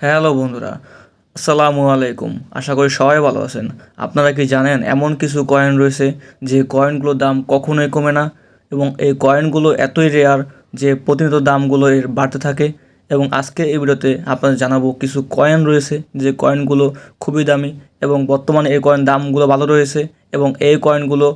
Hello বন্ধুরা, আসসালামু আলাইকুম। আশা করি সবাই ভালো আছেন। আপনারা কি জানেন, এমন কিছু কয়েন রয়েছে যে কয়েনগুলোর দাম কখনোই কমে না এবং এই কয়েনগুলো এতই রেয়ার যে প্রতিনিয়ত দামগুলো এর বাড়তে থাকে এবং আজকে এই ভিডিওতে আপনাদের জানাব কিছু কয়েন রয়েছে যে কয়েনগুলো খুবই দামি এবং বর্তমানে এই কয়েন দামগুলো ভালো রয়েছে এবং এই কয়েনগুলো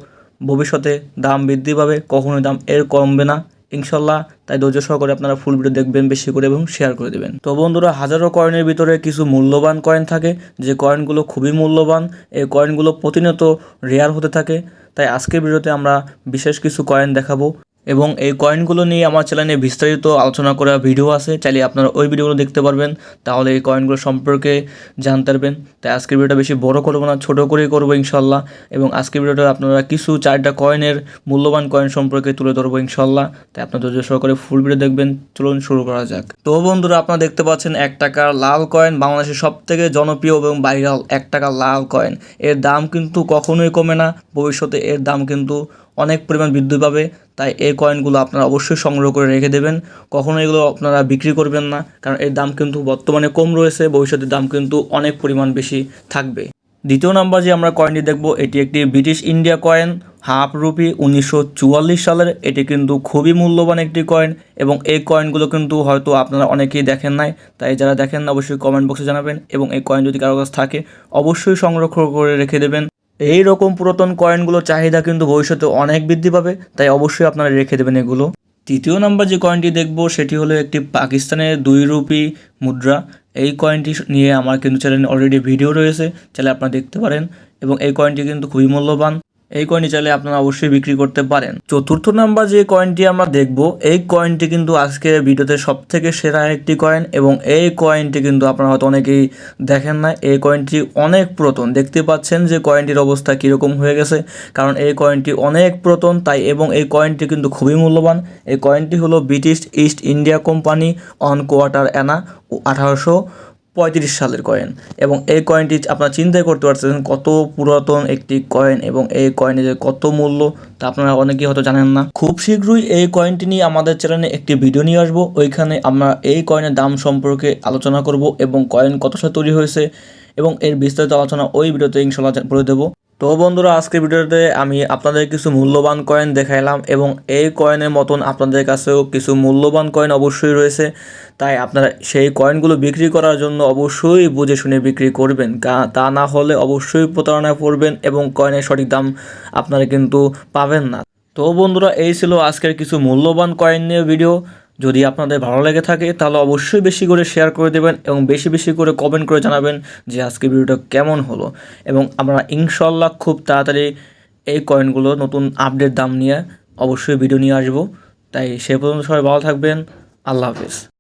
ভবিষ্যতে দাম বৃদ্ধি পাবে, কখনোই দাম এর কমবে না। ইনশাল্লাহ। তাই ধৈর্য সহকারে আপনারা ফুল ভিডিও দেখবেন বেশি করে এবং শেয়ার করে দেবেন। তো বন্ধুরা, হাজারো কয়েনের ভিতরে কিছু মূল্যবান কয়েন থাকে। যে কয়েনগুলো খুবই মূল্যবান, এই কয়েনগুলো প্রতিনিয়ত রেয়ার হতে থাকে। তাই আজকের ভিডিওতে আমরা বিশেষ কিছু কয়েন দেখাবো। এবং এই কয়েনগুলো নিয়ে আমার চ্যানেলে বিস্তারিত আলোচনা করা ভিডিও আছে, চাইলে আপনারা ওই ভিডিওগুলো দেখতে পারবেন। তাহলে এই কয়েনগুলো সম্পর্কে জানতে পারবেন। তাই আজকের ভিডিওটা বেশি বড় করব না, ছোটো করেই করব ইনশাল্লাহ এবং আজকের ভিডিওটা আপনারা কিছু চারটা কয়েনের মূল্যবান কয়েন সম্পর্কে তুলে ধরবো ইনশাল্লাহ তাই আপনার ধৈর্য সহকারে ফুল ভিডিও দেখবেন। চলুন শুরু করা যাক। তো বন্ধুরা, আপনারা দেখতে পাচ্ছেন এক টাকার লাল কয়েন বাংলাদেশের সব থেকে জনপ্রিয় এবং ভাইরাল এক টাকার লাল কয়েন এর দাম কিন্তু কখনোই কমে না। ভবিষ্যতে এর দাম কিন্তু অনেক পরিমাণ বৃদ্ধি পাবে, তাই এই কয়েনগুলো আপনারা অবশ্যই সংগ্রহ করে রেখে দেবেন। কখনো এগুলো আপনারা বিক্রি করবেন না, কারণ এর দাম কিন্তু বর্তমানে কম রয়েছে, ভবিষ্যতে দাম কিন্তু অনেক পরিমাণ বেশি থাকবে। দ্বিতীয় নাম্বার যে আমরা কয়েনটি দেখব, এটি একটি British India coin half rupee উনিশশো চুয়াল্লিশ সালের। এটি কিন্তু খুবই মূল্যবান একটি কয়েন এবং এই কয়েনগুলো কিন্তু হয়তো আপনারা অনেকেই দেখেন নাই, তাই যারা দেখেন না, অবশ্যই কমেন্ট বক্সে জানাবেন এবং এই কয়েন যদি কারও কাছে থাকে, অবশ্যই সংরক্ষণ করে রেখে দেবেন। এই রকম পুরাতন কয়েনগুলো চাহিদা কিন্তু ভবিষ্যতে অনেক বৃদ্ধি পাবে, তাই অবশ্যই আপনারা রেখে দেবেন এগুলো। তৃতীয় নাম্বার যে কয়েনটি দেখব, সেটি হলো একটি পাকিস্তানের দুই রুপি মুদ্রা। এই কয়েনটি নিয়ে আমার কিন্তু চ্যানেল অলরেডি ভিডিও রয়েছে চ্যানেল আপনারা দেখতে পারেন। এবং এই কয়েনটি কিন্তু খুবই মূল্যবান। এই কয়েনটি চাইলে আপনারা অবশ্যই বিক্রি করতে পারেন। চতুর্থ নাম্বার যে কয়েনটি আমরা দেখব, এই কয়েনটি কিন্তু আজকের ভিডিওতে সব থেকে সেরা একটি কয়েন এবং এই কয়েনটি কিন্তু আপনারা হয়তো অনেকেই দেখেন না এই কয়েনটি অনেক পুরাতন। দেখতে পাচ্ছেন যে কয়েনটির অবস্থা কীরকম হয়ে গেছে, কারণ এই কয়েনটি অনেক পুরাতন, তাই এবং এই কয়েনটি কিন্তু খুবই মূল্যবান। এই কয়েনটি হলো British East India Company on quarter anna আঠারোশো পঁয়ত্রিশ সালের কয়েন এবং এই কয়েনটি আপনারা চিন্তাই করতে পারছেন কত পুরাতন একটি কয়েন এবং এই কয়েনের কত মূল্য তা আপনারা অনেকেই হয়তো জানেন না। খুব শীঘ্রই এই কয়েনটি নিয়ে আমাদের চ্যানেলে একটি ভিডিও নিয়ে আসব। ওইখানে আমরা এই কয়েনের দাম সম্পর্কে আলোচনা করব এবং কয়েন কত সালে তৈরি হয়েছে এবং এর বিস্তারিত আলোচনা ওই ভিডিওতে ইনশাল্লাহ বলে দেবো। তো বন্ধুরা, আজকের ভিডিওতে আমি আপনাদের কিছু মূল্যবান কয়েন দেখাইলাম এবং এই কয়েনের মতন আপনাদের কাছেও কিছু মূল্যবান কয়েন অবশ্যই রয়েছে। তাই আপনারা সেই কয়েনগুলো বিক্রি করার জন্য অবশ্যই বুঝে শুনে বিক্রি করবেন। তা না হলে অবশ্যই প্রতারণায় পড়বেন এবং কয়েনের সঠিক দাম আপনারা কিন্তু পাবেন না। তো বন্ধুরা, এই ছিল আজকের কিছু মূল্যবান কয়েন নিয়ে ভিডিও যদি আপনাদের ভালো লেগে থাকে, তাহলে অবশ্যই বেশি করে শেয়ার করে দেবেন এবং বেশি বেশি করে কমেন্ট করে জানাবেন যে আজকে ভিডিওটা কেমন হলো। এবং আমরা ইনশাল্লাহ খুব তাড়াতাড়ি এই কয়েনগুলো নতুন আপডেট দাম নিয়ে অবশ্যই ভিডিও নিয়ে আসব। তাই সে পর্যন্ত সবাই ভালো থাকবেন। আল্লাহ হাফিজ।